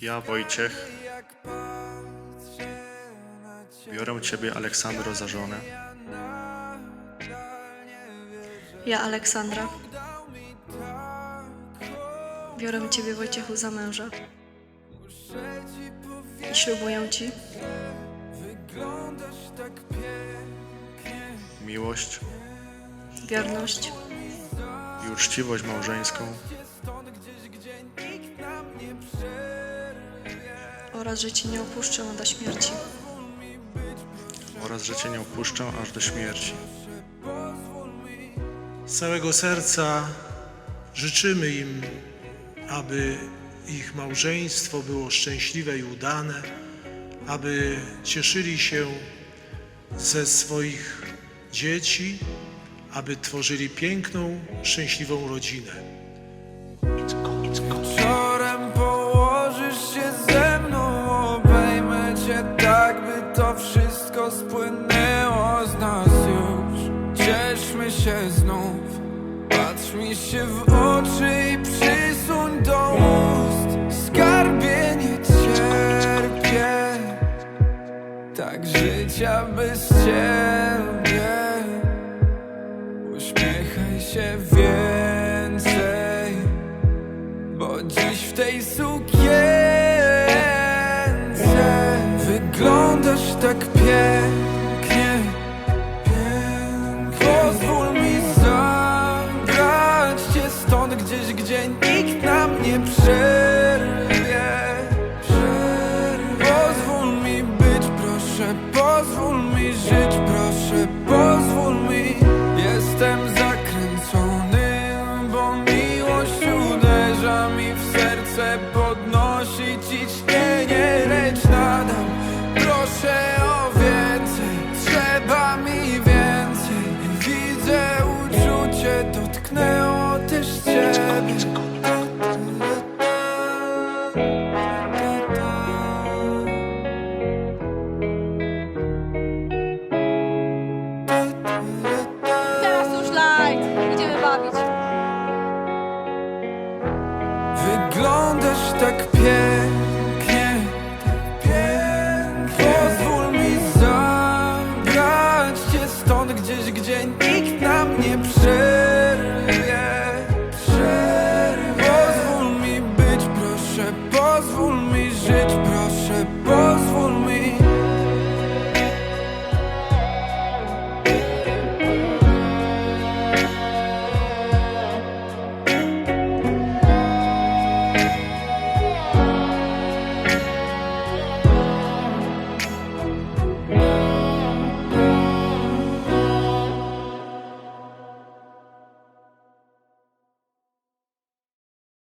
Ja, Wojciech, biorę Ciebie, Aleksandro, za żonę Ja, Aleksandra. Biorę Ciebie, Wojciechu, za męża. I ślubuję Ci miłość wierność i uczciwość małżeńską oraz, że Ci nie opuszczę do śmierci. oraz, że Cię nie opuszczę aż do śmierci. Z całego serca życzymy im, aby ich małżeństwo było szczęśliwe i udane, aby cieszyli się ze swoich dzieci, aby tworzyli piękną, szczęśliwą rodzinę. Wszystko spłynęło z nas już. Cieszmy się znów, patrz mi się w oczy i przysuń do ust. Skarbie nie cierpię, tak życia bez ciebie. Uśmiechaj się więcej. Tak pięknie Pięknie Pozwól mi zabrać cię stąd gdzieś, gdzie nikt nam nie przerwie. Pozwól mi być, proszę, pozwól mi żyć, proszę, pozwól mi Jestem zakręcony, bo miłość uderza mi w serce Podnosi ciśnienie, tak pięknie, tak pięknie. Pozwól mi zabrać cię stąd gdzieś, gdzie nie